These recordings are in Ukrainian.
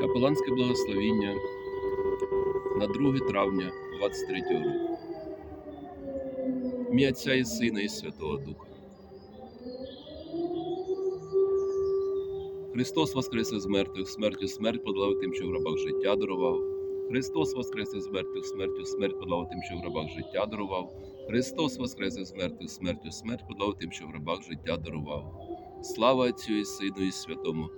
Капеланське благословіння на 2 травня 23 року. Ім'я Отця і Сина і Святого Духа. Христос воскрес із мертвих, смертю смерть подолав тим, що в гробах життя дарував. Христос воскрес із мертвих, смертю смерть подолав тим, що в гробах життя дарував. Христос воскрес із мертвих, смертю смерть подолав тим, що в гробах життя дарував. Слава Отцю і Сину і Святому,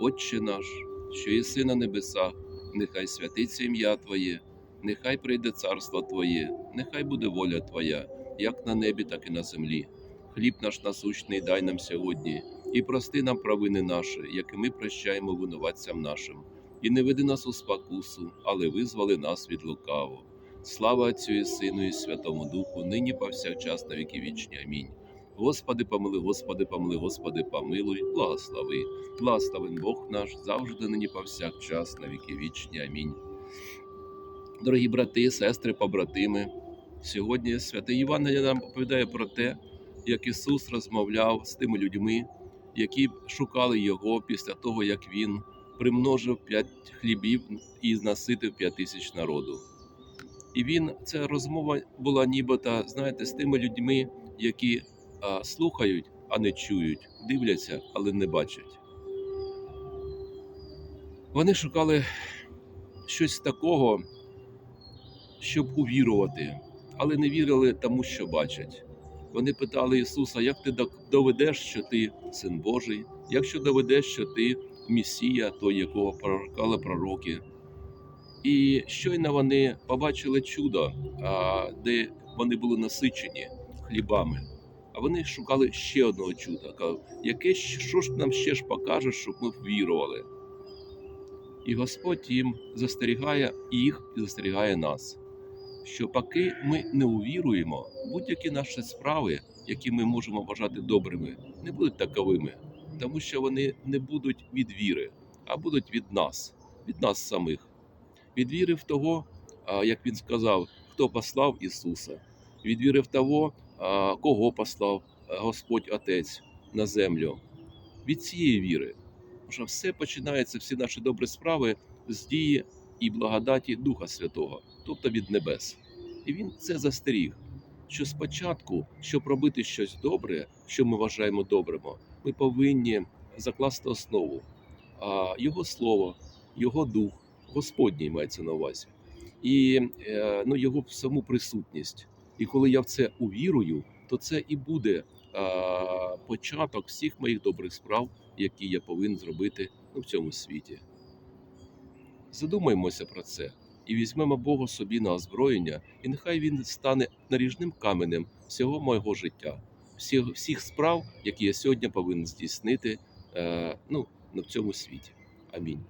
Отче наш, що єси на небесах, нехай святиться ім'я Твоє, нехай прийде царство Твоє, нехай буде воля Твоя, як на небі, так і на землі. Хліб наш насущний дай нам сьогодні, і прости нам провини наші, як і ми прощаємо винуватцям нашим. І не веди нас у спокусу, але визвали нас від лукавого. Слава Отцю і Сину, і Святому Духу, нині повсякчас на віки вічні. Амінь. Господи, помили, Господи, помили, Господи, помилуй, благослови. Благословен Бог наш завжди, нині повсякчас, на віки вічні. Амінь. Дорогі брати, сестри, побратими, сьогодні святий Іван нам оповідає про те, як Ісус розмовляв з тими людьми, які шукали Його після того, як Він примножив п'ять хлібів і наситив п'ять тисяч народу. І він, ця розмова була нібито, знаєте, з тими людьми, які а, слухають, а не чують, дивляться, але не бачать. Вони шукали щось такого, щоб увірувати, але не вірили тому, що бачать. Вони питали Ісуса, як ти доведеш, що ти син Божий, якщо доведеш, що ти Месія, той, якого пророкали пророки. І щойно вони побачили чудо, де вони були насичені хлібами. А вони шукали ще одного чуда. Яке що ж нам ще ж покаже, щоб ми вірували? І Господь їм застерігає їх і застерігає нас, що поки ми не увіруємо, будь-які наші справи, які ми можемо вважати добрими, не будуть таковими, тому що вони не будуть від віри, а будуть від нас, від нас самих. Від віри в того, як він сказав, хто послав Ісуса, від віри в того, кого послав Господь Отець на землю. Від цієї віри. Тому що все починається, всі наші добрі справи з дії і благодаті Духа Святого, тобто від небес. І він це застеріг, що спочатку, щоб робити щось добре, що ми вважаємо добрим, ми повинні закласти основу, а Його слово, Його дух, Господній мається на увазі, і е, ну, його саму присутність. І коли я в це увірую, то це і буде а, початок всіх моїх добрих справ, які я повинен зробити ну, в цьому світі. Задумаємося про це і візьмемо Бога собі на озброєння, і нехай він стане наріжним каменем всього мого життя, всіх, всіх справ, які я сьогодні повинен здійснити е, ну, на цьому світі. Амінь.